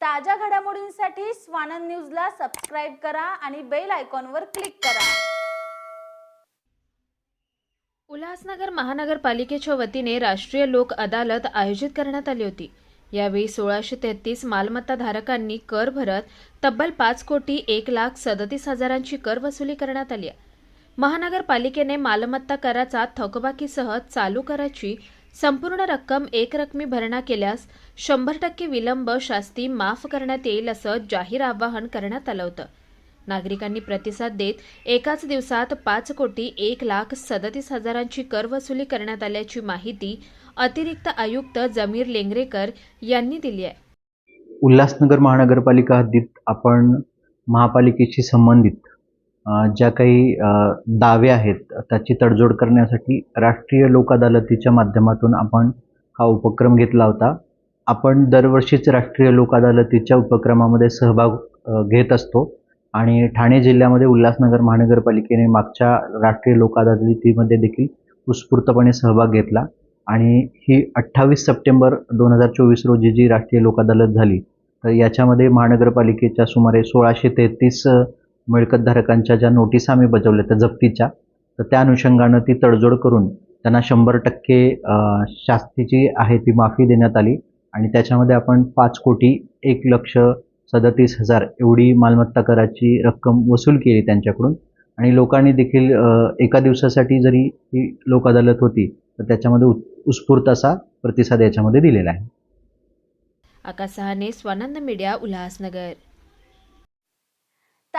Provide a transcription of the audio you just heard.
ताज्या घडामोडींसाठी स्वानंद न्यूजला सबस्क्राईब करा आणि बेल आयकॉनवर क्लिक करा. उल्हासनगर महानगरपालिकेच्या वतीने राष्ट्रीय लोक अदालत आयोजित करण्यात आली होती. यावेळी सोळाशे तेहतीस मालमत्ताधारकांनी कर भरत तब्बल पाच कोटी एक लाख सदतीस हजारांची कर वसुली करण्यात आली आहे. महानगरपालिकेने मालमत्ता कराचा थकबाकीसह चालू कराची संपूर्ण रक्कम एकरकमी भरणा केल्यास शंभर टक्के विलंब शास्ती माफ करण्यात येईल असं जाहीर आवाहन करण्यात आलं होतं. नागरिकांनी प्रतिसाद देत एकाच दिवसात पाच कोटी एक लाख सदतीस हजारांची कर वसुली करण्यात आल्याची माहिती अतिरिक्त आयुक्त जमीर लेंगरेकर यांनी दिली आहे. उल्हासनगर महानगरपालिका हद्दीत आपण महापालिकेशी संबंधित ज्या काही दावे आहेत त्याची तडजोड करण्यासाठी राष्ट्रीय लोक अदालतीच्या माध्यमातून आपण हा उपक्रम घेतला होता. आपण दरवर्षीच राष्ट्रीय लोक अदालतीच्या उपक्रमामध्ये सहभाग घेत असतो आणि ठाणे जिल्ह्यामध्ये उल्हासनगर महानगरपालिकेने मागच्या राष्ट्रीय लोक अदालतीमध्ये देखील उत्स्फूर्तपणे सहभाग घेतला आणि ही अठ्ठावीस सप्टेंबर दोन हजार चोवीस रोजी जी राष्ट्रीय लोक अदालत झाली तर याच्यामध्ये महानगरपालिकेच्या सुमारे सोळाशे तेहतीस मिळकतधारकांच्या ज्या नोटीस आम्ही बजावल्या त्या जप्तीच्या तर त्या अनुषंगानं ती तडजोड करून त्यांना शंभर टक्के शास्तीची आहे ती माफी देण्यात आली आणि त्याच्यामध्ये आपण पाच कोटी एक लक्ष सदतीस हजार एवढी मालमत्ता कराची रक्कम वसूल केली त्यांच्याकडून आणि लोकांनी देखील एका दिवसासाठी जरी ही लोक अदालत होती तर त्याच्यामध्ये उत्स्फूर्त असा प्रतिसाद याच्यामध्ये दिलेला आहे. आकाश सहाने स्वानंद मीडिया उल्हासनगर.